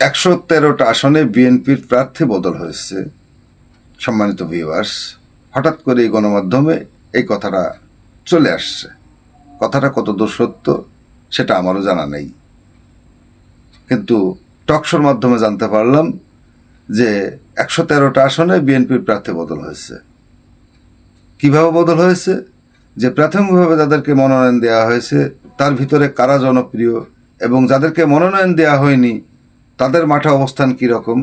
একশো তেরোটা আসনে বিএনপির প্রার্থী বদল হয়েছে, সম্মানিত ভিউয়ার্স হঠাৎ করে এই গণমাধ্যমে এই কথাটা চলে আসছে। কথাটা কত দূর সত্য সেটা আমারও জানা নেই। কিন্তু টকশোর মাধ্যমে জানতে পারলাম যে একশো তেরোটা আসনে বিএনপির প্রার্থী বদল হয়েছে। কীভাবে বদল হয়েছে? যে প্রাথমিকভাবে যাদেরকে মনোনয়ন দেওয়া হয়েছে, তার ভিতরে কারা জনপ্রিয় এবং যাদেরকে মনোনয়ন দেওয়া হয়নি তাদের মাঠে অবস্থান কী রকম,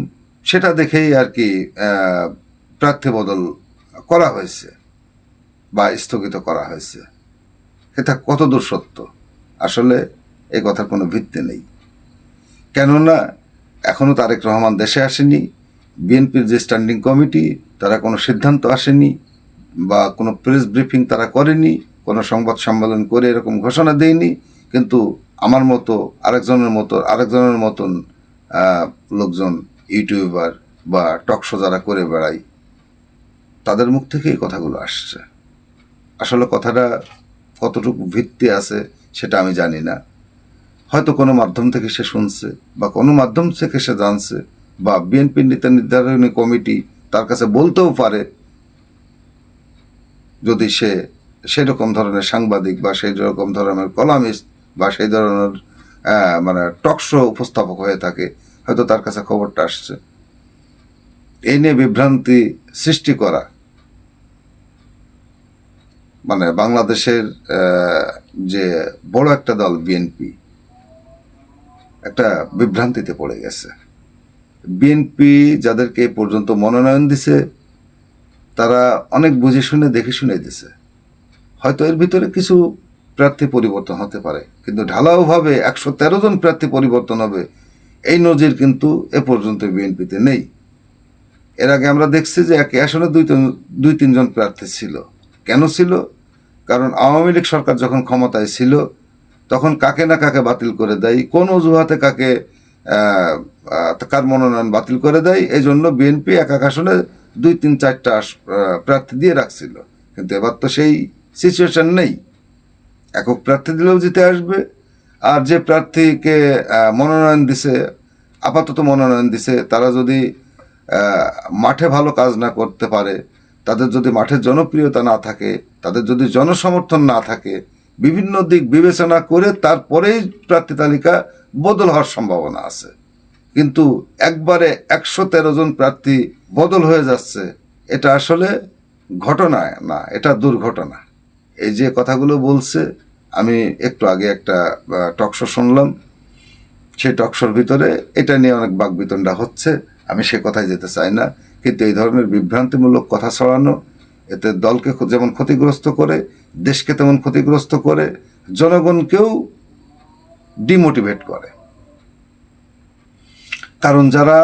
সেটা দেখেই আর কি প্রার্থী বদল করা হয়েছে বা স্থগিত করা হয়েছে। এটা কত দূর সত্য? আসলে এ কথার কোনো ভিত্তি নেই। কেননা এখনও তারেক রহমান দেশে আসেনি, বিএনপির যে স্ট্যান্ডিং কমিটি তারা কোনো সিদ্ধান্ত আসেনি বা কোনো প্রেস ব্রিফিং তারা করেনি, কোনো সংবাদ সম্মেলন করে এরকম ঘোষণা দেয়নি। কিন্তু আমার মতো আরেকজনের মতো, আরেকজনের মতন লোকজন ইউটিউবার বা টকশো যারা করে বেড়ায়, তাদের মুখ থেকে এই কথাগুলো আসছে। আসলে কথাটা কতটুকু ভিত্তি আছে সেটা আমি জানি না। হয়তো কোনো মাধ্যম থেকে সে শুনছে বা কোনো মাধ্যম থেকে সে জানছে বা বিএনপির নেতা নির্ধারণী কমিটি তার কাছে বলতেও পারে। যদি সে সেরকম ধরনের সাংবাদিক বা সেই রকম ধরনের কলামিস্ট বা সেই ধরনের মানে টকশো উপস্থাপক হয়ে থাকে, হয়তো তার কাছে খবরটা আসছে। এই নিয়ে বিভ্রান্তি সৃষ্টি করা। মানে বাংলাদেশের যে বড় একটা দল বিএনপি একটা বিভ্রান্তিতে পড়ে গেছে। বিএনপি যাদেরকে পর্যন্ত মনোনয়ন দিছে, তারা অনেক বুঝে শুনে, দেখে শুনে দিছে। হয়তো এর ভিতরে কিছু প্রার্থী পরিবর্তন হতে পারে। কিন্তু ঢালাওভাবে একশো তেরো জন প্রার্থী পরিবর্তন হবে, এই নজির কিন্তু এ পর্যন্ত বিএনপিতে নেই। এর আগে আমরা দেখছি যে একে আসনে দুই দুই তিনজন প্রার্থী ছিল। কেন ছিল? কারণ আওয়ামী লীগ সরকার যখন ক্ষমতায় ছিল, তখন কাকে না কাকে বাতিল করে দেয়, কোন অজুহাতে কাকে কার মনোনয়ন বাতিল করে দেয়, এই জন্য বিএনপি এক এক আসনে দুই তিন চারটা প্রার্থী দিয়ে রাখছিল। কিন্তু এবার তো সেই সিচুয়েশন নেই। একক প্রার্থী দিলেও জিতে আসবে। আর যে প্রার্থীকে মনোনয়ন দিছে, আপাতত মনোনয়ন দিছে, তারা যদি মাঠে ভালো কাজ না করতে পারে, তাদের যদি মাঠের জনপ্রিয়তা না থাকে, তাদের যদি জনসমর্থন না থাকে, বিভিন্ন দিক বিবেচনা করে তারপরেই প্রার্থী তালিকা বদল হওয়ার সম্ভাবনা আছে। কিন্তু একবারে একশো তেরো জন প্রার্থী বদল হয়ে যাচ্ছে, এটা আসলে ঘটনা না, এটা দুর্ঘটনা। এই যে কথাগুলো বলছে, আমি একটু আগে একটা টকশো শুনলাম। সেই টকশোর ভিতরে এটা নিয়ে অনেক বাকবিতণ্ডা হচ্ছে। আমি সে কথায় যেতে চাই না। কিন্তু এই ধরনের বিভ্রান্তিমূলক কথা ছড়ানো, এতে দলকে যেমন ক্ষতিগ্রস্ত করে, দেশকে তেমন ক্ষতিগ্রস্ত করে, জনগণকেও ডিমোটিভেট করে। কারণ যারা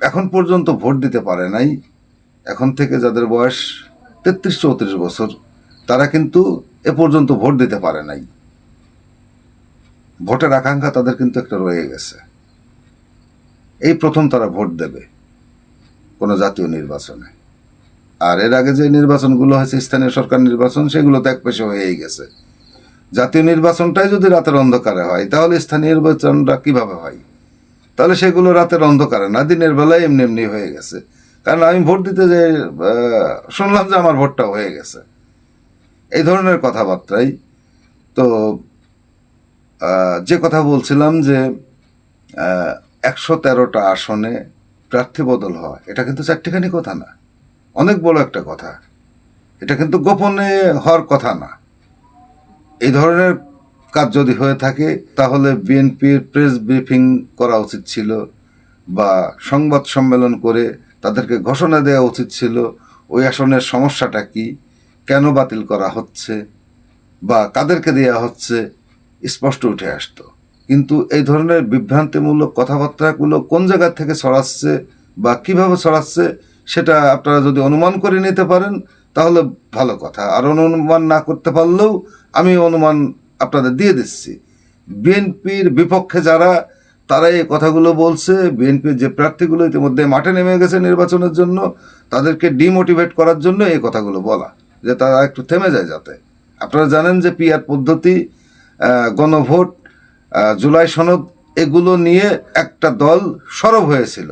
এখন পর্যন্ত ভোট দিতে পারে নাই, এখন থেকে যাদের বয়স তেত্রিশ, চৌত্রিশ বছর, তারা কিন্তু এ পর্যন্ত ভোট দিতে পারে নাই। ভোটের আকাঙ্ক্ষা তাদের কিন্তু একটা রয়ে গেছে। এই প্রথম তারা ভোট দেবে কোনো জাতীয় নির্বাচনে। আর এর আগে যে নির্বাচনগুলো হয়েছে, স্থানীয় সরকার নির্বাচন, সেগুলো তো এক পেশে হয়েই গেছে। জাতীয় নির্বাচনটাই যদি রাতের অন্ধকারে হয়, তাহলে স্থানীয় নির্বাচনটা কীভাবে হয়? তাহলে সেগুলো রাতের অন্ধকারে না, দিনের বেলায় এমনি এমনি হয়ে গেছে। কারণ আমি ভোট দিতে যে শুনলাম যে আমার ভোটটা হয়ে গেছে। এই ধরনের কথাবার্তাই। তো যে কথা বলছিলাম যে একশো তেরোটা আসনে প্রার্থী বদল হয় এটা কিন্তু চারটিখানি কথা না। অনেক বড় একটা কথা। এটা কিন্তু গোপনে হওয়ার কথা না। এই ধরনের কাজ যদি হয়ে থাকে, তাহলে বিএনপির প্রেস ব্রিফিং করা উচিত ছিল বা সংবাদ সম্মেলন করে তাদেরকে ঘোষণা দেওয়া উচিত ছিল, ওই আসনের সমস্যাটা কি? কেন বাতিল করা হচ্ছে? বা কাদেরকে দেওয়া হচ্ছে? স্পষ্ট উঠে আসতো। কিন্তু এই ধরনের বিভ্রান্তিমূলক কথাবার্তাগুলো কোন জায়গা থেকে ছড়াচ্ছে বা কীভাবে ছড়াচ্ছে, সেটা আপনারা যদি অনুমান করে নিতে পারেন, তাহলে ভালো কথা। আর অনুমান না করতে পারলেও আমি অনুমান আপনাদের দিয়ে দিচ্ছি। বিএনপির বিপক্ষে যারা তারা এই কথাগুলো বলছে, বিএনপির যে প্রার্থীগুলো ইতিমধ্যে মাঠে নেমে গেছে নির্বাচনের জন্য, তাদেরকে ডিমোটিভেট করার জন্য এই কথাগুলো বলা, যে তারা একটু থেমে যায় যাতে। আপনারা জানেন যে পিআর পদ্ধতি গণভোট জুলাই সনদ, এগুলো নিয়ে একটা দল সরব হয়েছিল।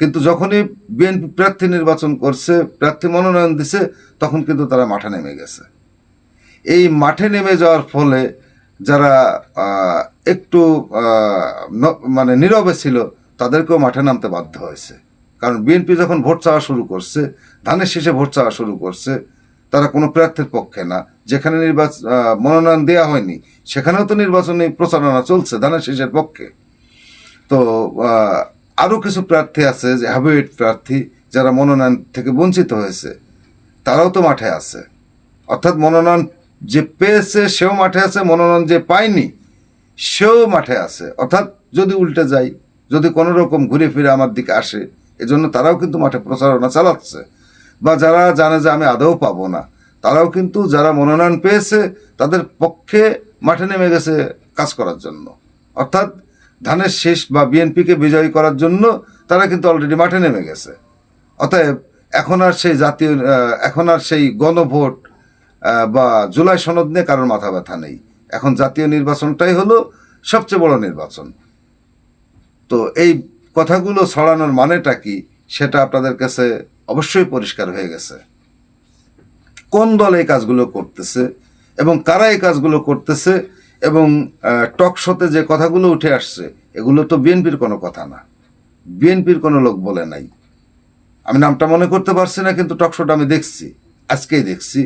কিন্তু যখনই বিএনপি প্রার্থী নির্বাচন করছে, প্রার্থী মনোনয়ন দিছে, তখন কিন্তু তারা মাঠে নেমে গেছে। এই মাঠে নেমে যাওয়ার ফলে যারা একটু মানে নীরবে ছিল, তাদেরকেও মাঠে নামতে বাধ্য হয়েছে। কারণ বিএনপি যখন ভোট চাওয়া শুরু করছে, ধানের শেষে ভোট চাওয়া শুরু করছে, তারা কোনো প্রার্থীর পক্ষে না। যেখানে নির্বাচন মনোনয়ন দেওয়া হয়নি, সেখানেও তো নির্বাচনী প্রচারণা চলছে, ধানের শেষের পক্ষে। তো আরও কিছু প্রার্থী আছে, যে হ্যাবিট প্রার্থী, যারা মনোনয়ন থেকে বঞ্চিত হয়েছে, তারাও তো মাঠে আছে। অর্থাৎ মনোনয়ন যে পেয়েছে, সেও মাঠে আছে, মনোনয়ন যে পায়নি সেও মাঠে আছে। অর্থাৎ যদি উল্টে যায় যদি কোনো রকম ঘুরে ফিরে আমার দিকে আসে, এজন্য তারাও কিন্তু মাঠে প্রচারণা চালাচ্ছে। বা যারা জানে যে আমি আদৌ পাবো না, তারাও কিন্তু যারা মনোনয়ন পেয়েছে, তাদের পক্ষে মাঠে নেমে গেছে কাজ করার জন্য। অর্থাৎ ধানের শেষ বা বিএনপিকে বিজয়ী করার জন্য তারা কিন্তু অলরেডি মাঠে নেমে গেছে। অতএব এখন আর সেই জাতীয় এখন আর সেই গণভোট বা জুলাই সনদ নিয়ে কারোর মাথা ব্যথা নেই। এখন জাতীয় নির্বাচনটাই হলো সবচেয়ে বড় নির্বাচন। তো এই কথাগুলো ছড়ানোর মানেটা কি সেটা আপনাদের কাছে অবশ্যই পরিষ্কার হয়ে গেছে। কোন দল এই কাজগুলো করতেছে এবং কারা এই কাজগুলো করতেছে এবং টক শোতে যে কথাগুলো উঠে আসছে, এগুলো তো বিএনপির কোনো কথা না। বিএনপির কোনো লোক বলে নাই। আমি নামটা মনে করতে পারছি না, কিন্তু টকশোটা আমি দেখছি, আজকেই দেখছি।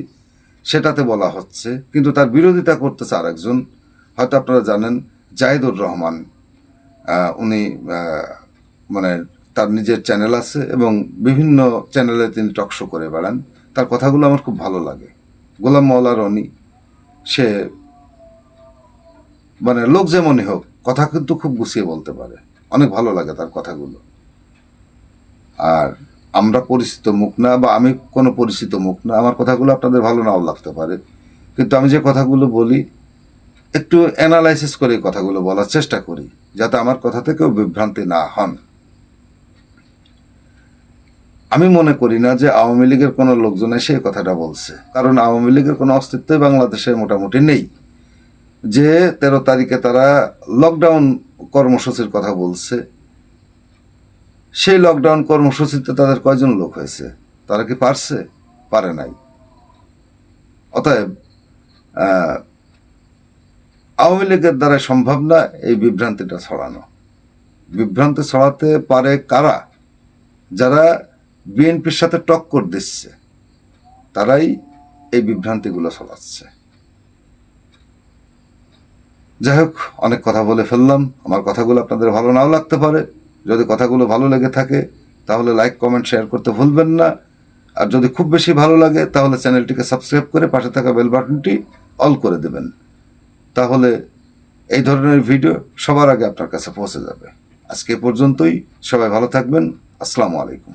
সেটাতে বলা হচ্ছে, কিন্তু তার বিরোধিতা করতেছে আরেকজন। হয়তো আপনারা জানেন, জাহিদুর রহমান উনি মানে তার নিজের চ্যানেল আছে এবং বিভিন্ন চ্যানেলে তিনি টক শো করে বেড়ান। তার কথাগুলো আমার খুব ভালো লাগে। গোলাম মৌলা রনি, সে মানে লোক যেমনই হোক, কথা কিন্তু খুব গুছিয়ে বলতে পারে। অনেক ভালো লাগে তার কথাগুলো। আর আমরা পরিচিত মুখ না বা আমি কোনো পরিচিত মুখ না, আমার কথাগুলো আপনাদের ভালো নাও লাগতে পারে। কিন্তু আমি যে কথাগুলো বলি, একটু অ্যানালাইসিস করে কথাগুলো বলার চেষ্টা করি, যাতে আমার কথা থেকেও বিভ্রান্তি না হন। আমি মনে করি না যে আওয়ামী লীগের কোনো লোকজন এসে কথাটা বলছে, কারণ আওয়ামী লীগের কোনো অস্তিত্বই বাংলাদেশে মোটামুটি নেই। যে তেরো তারিখে তারা লকডাউন কর্মসূচির কথা বলছে সেই লকডাউন কর্মসূচিতে তাদের কয়জন লোক হয়েছে? তারা কি পারছে? পারে নাই। অতএব আওয়ামী লীগের দ্বারা সম্ভব না এই বিভ্রান্তিটা ছড়ানো। বিভ্রান্তি ছড়াতে পারে কারা? যারা বিএনপির সাথে টক্কর দিচ্ছে, তারাই এই বিভ্রান্তিগুলো ছড়াচ্ছে। যাই হোক, অনেক কথা বলে ফেললাম। আমার কথাগুলো আপনাদের ভালো নাও লাগতে পারে। যদি কথাগুলো ভালো লেগে থাকে, তাহলে লাইক কমেন্ট শেয়ার করতে ভুলবেন না। আর যদি খুব বেশি ভালো লাগে, তাহলে চ্যানেলটিকে সাবস্ক্রাইব করে পাশে থাকা বেল বাটনটি অল করে দেবেন। তাহলে এই ধরনের ভিডিও সবার আগে আপনার কাছে পৌঁছে যাবে। আজকে পর্যন্তই, সবাই ভালো থাকবেন। আসসালামু আলাইকুম।